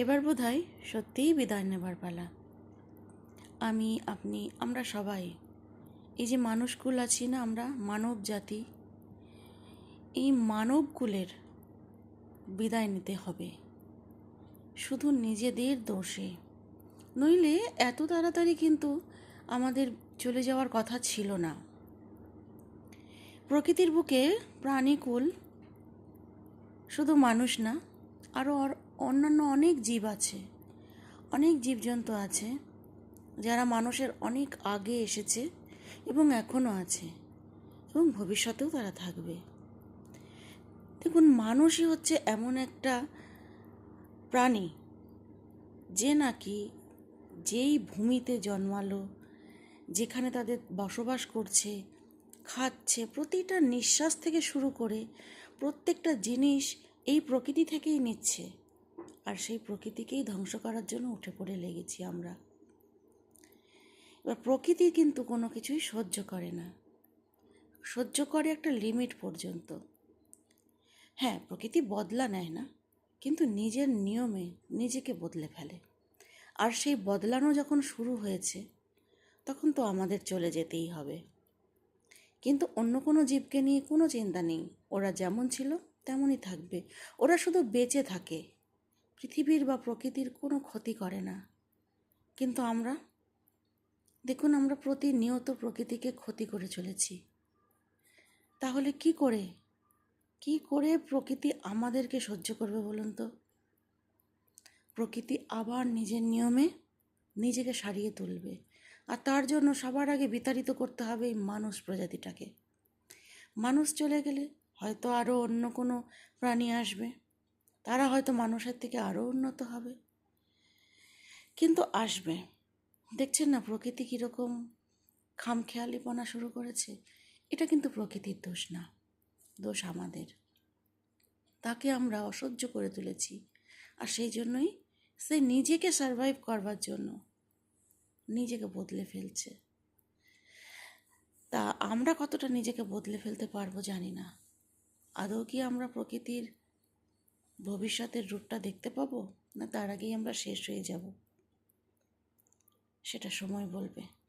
এবার বোধ হয় সত্যিই বিদায় নেবার পালা। আমি, আপনি, আমরা সবাই, এই যে মানুষকুল আছি না আমরা, মানব জাতি, এই মানবকুলের বিদায় নিতে হবে। শুধু নিজেদের দোষে। নইলে এত তাড়াতাড়ি কিন্তু আমাদের চলে যাওয়ার কথা ছিল না। প্রকৃতির বুকে প্রাণীকুল শুধু মানুষ না আরও অন্যান্য অনেক জীব আছে, অনেক জীবজন্তু আছে, যারা মানুষের অনেক আগে এসেছে এবং এখনও আছে এবং ভবিষ্যতেও তারা থাকবে। দেখুন, মানুষই হচ্ছে এমন একটা প্রাণী যে নাকি যেই ভূমিতে জন্মালো, যেখানে তাদের বসবাস করছে, খাচ্ছে, প্রতিটা নিঃশ্বাস থেকে শুরু করে প্রত্যেকটা জিনিস এই প্রকৃতি থেকেই নিচ্ছে। আর সেই প্রকৃতিকেই ধ্বংস করার জন্য উঠে পড়ে লেগেছি আমরা। এবার প্রকৃতি কিন্তু কোনো কিছুই সহ্য করে না। সহ্য করে একটা লিমিট পর্যন্ত। হ্যাঁ প্রকৃতি বদলা নেয় না, কিন্তু নিজের নিয়মে নিজেকে বদলে ফেলে। আর সেই বদলানো যখন শুরু হয়েছে, তখন তো আমাদের চলে যেতেই হবে। কিন্তু অন্য কোনো জীবকে নিয়ে কোনো চিন্তা নেই। ওরা যেমন ছিল, তেমনই থাকবে। ওরা শুধু বেঁচে থাকে। পৃথিবীর বা প্রকৃতির কোনো ক্ষতি করে না। কিন্তু আমরা, দেখুন আমরা প্রতিনিয়ত প্রকৃতিকে ক্ষতি করে চলেছি। তাহলে কি করে কি করে প্রকৃতি আমাদেরকে সহ্য করবে বলুন তো? প্রকৃতি আবার নিজের নিয়মে নিজেকে সারিয়ে তুলবে। আর তার জন্য সবার আগে বিতাড়িত করতে হবে এই মানুষ প্রজাতিটাকে। মানুষ চলে গেলে হয়তো আরও অন্য কোনো প্রাণী আসবে। তারা হয়তো মানুষের থেকে আরও উন্নত হবে। কিন্তু আসবে। দেখছেন না প্রকৃতি কীরকম খামখেয়ালিপনা শুরু করেছে? এটা কিন্তু প্রকৃতির দোষ না, দোষ আমাদের। তাকে আমরা অসহ্য করে তুলেছি। আর সেই জন্যই সে নিজেকে সারভাইভ করবার জন্য নিজেকে বদলে ফেলছে। তা আমরা কতটা নিজেকে বদলে ফেলতে পারব জানি না। আদৌ কি আমরা প্রকৃতির ভবিষ্যতের রূপটা দেখতে পাবো না তার আগেই আমরা শেষ হয়ে যাব? সেটা সময় বলবে।